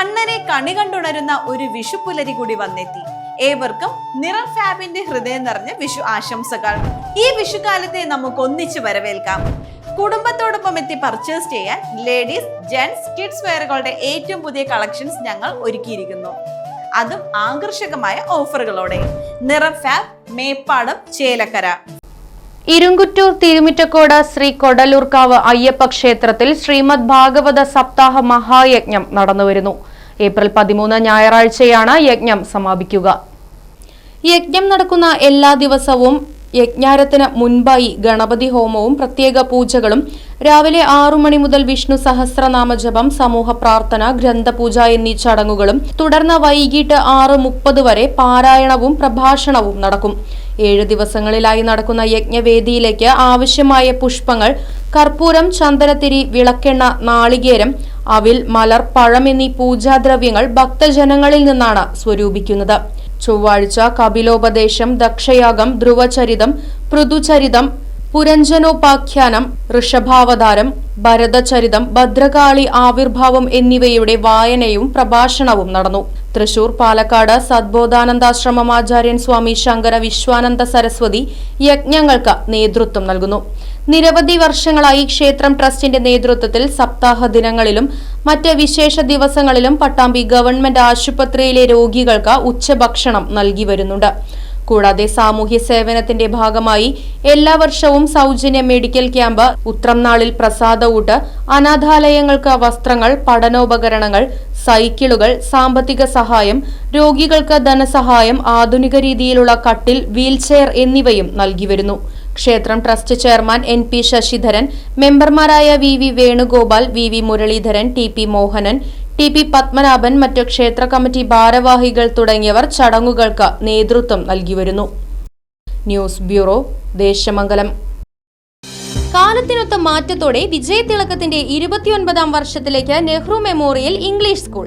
കണ്ണനെ കണി കണ്ടുണരുന്ന ഒരു വിഷു പുലരി കൂടി വന്നെത്തി. ഏവർക്കും നിറം ഫാബിന്റെ ഹൃദയം നിറഞ്ഞ വിഷു ആശംസകൾ. ഈ വിഷുക്കാലത്തെ നമുക്ക് ഒന്നിച്ച് വരവേൽക്കാം. കുടുംബത്തോടൊപ്പം എത്തി പർച്ചേസ് ചെയ്യാൻ ലേഡീസ് ജെന്റ്സ് കിഡ്സ് വെയറുകളുടെ ഏറ്റവും പുതിയ കളക്ഷൻസ് ഞങ്ങൾ ഒരുക്കിയിരിക്കുന്നു. അതും ആകർഷകമായ ഓഫറുകളോടെ നിറം ഫാബ് മേപ്പാടം ചേലക്കര. ഇരുങ്കുറ്റൂർ തിരുമിറ്റക്കോട് ശ്രീ കൊടലൂർക്കാവ് അയ്യപ്പ ക്ഷേത്രത്തിൽ ശ്രീമദ് ഭാഗവത സപ്താഹ മഹായജ്ഞം നടന്നുവരുന്നു. ഏപ്രിൽ പതിമൂന്ന് ഞായറാഴ്ചയാണ് യജ്ഞം സമാപിക്കുക. യജ്ഞം നടക്കുന്ന എല്ലാ ദിവസവും യജ്ഞാരത്തിന് മുൻപായി ഗണപതി ഹോമവും പ്രത്യേക പൂജകളും രാവിലെ ആറു മണി മുതൽ വിഷ്ണു സഹസ്രനാമ ജപം സമൂഹ പ്രാർത്ഥന ഗ്രന്ഥപൂജ എന്നീ ചടങ്ങുകളും തുടർന്ന് വൈകിട്ട് ആറ് മുപ്പത് വരെ പാരായണവും പ്രഭാഷണവും നടക്കും. ഏഴ് ദിവസങ്ങളിലായി നടക്കുന്ന യജ്ഞവേദിയിലേക്ക് ആവശ്യമായ പുഷ്പങ്ങൾ കർപ്പൂരം ചന്ദനത്തിരി വിളക്കെണ്ണ നാളികേരം അവിൽ മലർ പഴം എന്നീ പൂജാദ്രവ്യങ്ങൾ ഭക്തജനങ്ങളിൽ നിന്നാണ് സ്വരൂപിക്കുന്നത്. ചൊവ്വാഴ്ച കപിലോപദേശം ദക്ഷയാഗം ധ്രുവചരിതം പൃഥുചരിതം പുരഞ്ജനോപാഖ്യാനം ഋഷഭാവതാരം ഭരതചരിതം ഭദ്രകാളി ആവിർഭാവം എന്നിവയുടെ വായനയും പ്രഭാഷണവും നടന്നു. തൃശൂർ പാലക്കാട് സദ്ബോധാനന്ദാശ്രമം ആചാര്യൻ സ്വാമി ശങ്കര വിശ്വാനന്ദ സരസ്വതി യജ്ഞങ്ങൾക്ക് നേതൃത്വം നൽകുന്നു. നിരവധി വർഷങ്ങളായി ക്ഷേത്രം ട്രസ്റ്റിന്റെ നേതൃത്വത്തിൽ സപ്താഹ ദിനങ്ങളിലും മറ്റ് വിശേഷ ദിവസങ്ങളിലും പട്ടാമ്പി ഗവൺമെന്റ് ആശുപത്രിയിലെ രോഗികൾക്ക് ഉച്ചഭക്ഷണം നൽകി വരുന്നുണ്ട്. കൂടാതെ സാമൂഹ്യ സേവനത്തിന്റെ ഭാഗമായി എല്ലാ വർഷവും സൗജന്യ മെഡിക്കൽ ക്യാമ്പ് ഉത്രംനാളിൽ പ്രസാദ ഊട്ട് അനാഥാലയങ്ങൾക്ക് വസ്ത്രങ്ങൾ പഠനോപകരണങ്ങൾ സൈക്കിളുകൾ സാമ്പത്തിക സഹായം രോഗികൾക്ക് ധനസഹായം ആധുനിക രീതിയിലുള്ള കട്ടിൽ വീൽചെയർ എന്നിവയും നൽകി വരുന്നു. ക്ഷേത്രം trust chairman N P Sasidharan മെമ്പർമാരായ V V Venugopal V V Muraleedharan T P Mohanan T P Padmanabhan മറ്റു ക്ഷേത്ര കമ്മിറ്റി ഭാരവാഹികൾ തുടങ്ങിയവർ ചടങ്ങുകൾക്ക് നേതൃത്വം നൽകിവരുന്നു ന്യൂസ് ബ്യൂറോ ദേശമംഗലം. കാലത്തിനൊത്ത മാറ്റത്തോടെ വിജയതിളക്കത്തിന്റെ ഇരുപത്തിയൊൻപതാം വർഷത്തിലേക്ക് നെഹ്റു മെമ്മോറിയൽ ഇംഗ്ലീഷ് സ്കൂൾ.